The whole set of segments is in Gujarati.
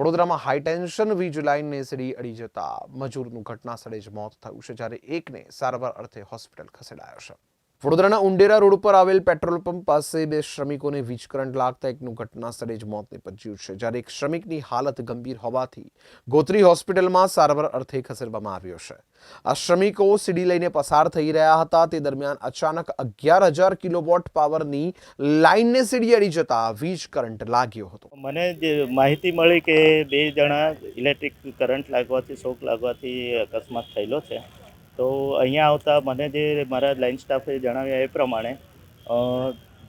વડોદરામાં હાઈટેન્શન વીજ લાઇનને સીડી અડી જતા મજૂરનું ઘટના સ્થળે જ મોત થયું છે, જ્યારે એકને સારવાર અર્થે હોસ્પિટલ ખસેડાયો છે. વડોદરાના ઉંડેરા રોડ પર આવેલ પેટ્રોલ પંપ પાસે બે શ્રમિકોને વીજ કરંટ લાગતા એકનું ઘટના સ્થળે જ મોત નિપજ્યું છે, જ્યારે એક શ્રમિકની હાલત ગંભીર હોવાથી ગોત્રી હોસ્પિટલમાં સારવાર અર્થે ખસેડવામાં આવ્યો છે. આ શ્રમિકો સીડી લઈને પસાર થઈ રહ્યા હતા. તે દરમિયાન અચાનક અગિયાર હજાર કિલોવોટ પાવરની લાઇનને સીડી અડી જતા વીજ કરંટ લાગ્યો હતો. મને જે માહિતી મળી કે બે જણા ઇલેક્ટ્રિક કરંટ લાગવાથી, શોક લાગવાથી અકસ્માત થયેલો છે. તો અહીંયા આવતા મને જે મારા લાઇન સ્ટાફે જણાવ્યા એ પ્રમાણે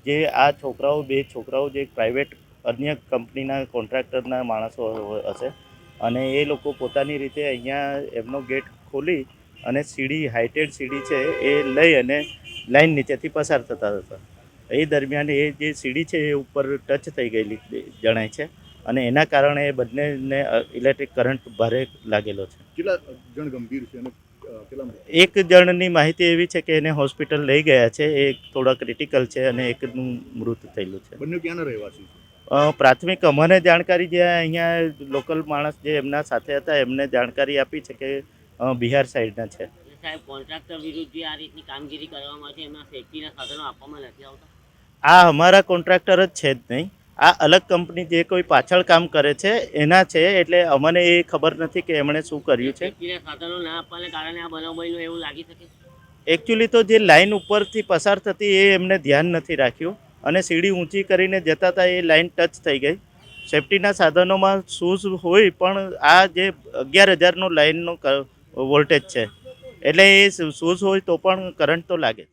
જે આ છોકરાઓ, બે છોકરાઓ જે પ્રાઇવેટ અન્ય કંપનીના કોન્ટ્રાક્ટરના માણસો હશે અને એ લોકો પોતાની રીતે અહીંયા એમનો ગેટ ખોલી અને સીડી હાઇટેડ સીડી છે એ લઈ અને લાઇન નીચેથી પસાર થતા હતા એ દરમિયાન એ જે સીડી છે એ ઉપર ટચ થઈ ગયેલી જણાય છે અને એના કારણે એ બંનેને ઇલેક્ટ્રિક કરંટ ભારે લાગેલો છે કેટલા જણ ગંભીર છે અને? એક જણની માહિતી એવી છે કે એને હોસ્પિટલ લઈ ગયા છે. એ થોડા ક્રિટિકલ છે અને એકનું મૃત થયેલું છે. બંને ક્યાંના રહેવાસી પ્રાથમિક અમને જાણકારી જે અહીંયા લોકલ માણસ જે એમના સાથે હતા એમને જાણકારી આપી છે કે બિહાર સાઈડના છે. સાહેબ કોન્ટ્રાક્ટર વિરુદ્ધ જે આ રીતની કામગીરી કરવામાં છે એમાં સેફટીના સાધનો આપવામાં નથી આવતા? આ અમારા કોન્ટ્રાક્ટર જ છે જ નહીં. આ અલગ કંપની જે કોઈ પાછળ કામ કરે છે એના છે એટલે અમને એ ખબર નથી કે એમણે શું કર્યું છે. એકચ્યુઅલી તો જે લાઈન ઉપરથી પસાર થતી એ એમને ધ્યાન નથી રાખ્યું. અને સીડી ઊંચી કરીને જતા હતા એ લાઇન ટચ થઈ ગઈ. સેફટીના સાધનોમાં શૂઝ હોય પણ આ જે અગિયાર હજારનો લાઇનનો વોલ્ટેજ છે. એટલે એ શૂઝ હોય તો પણ કરંટ તો લાગે.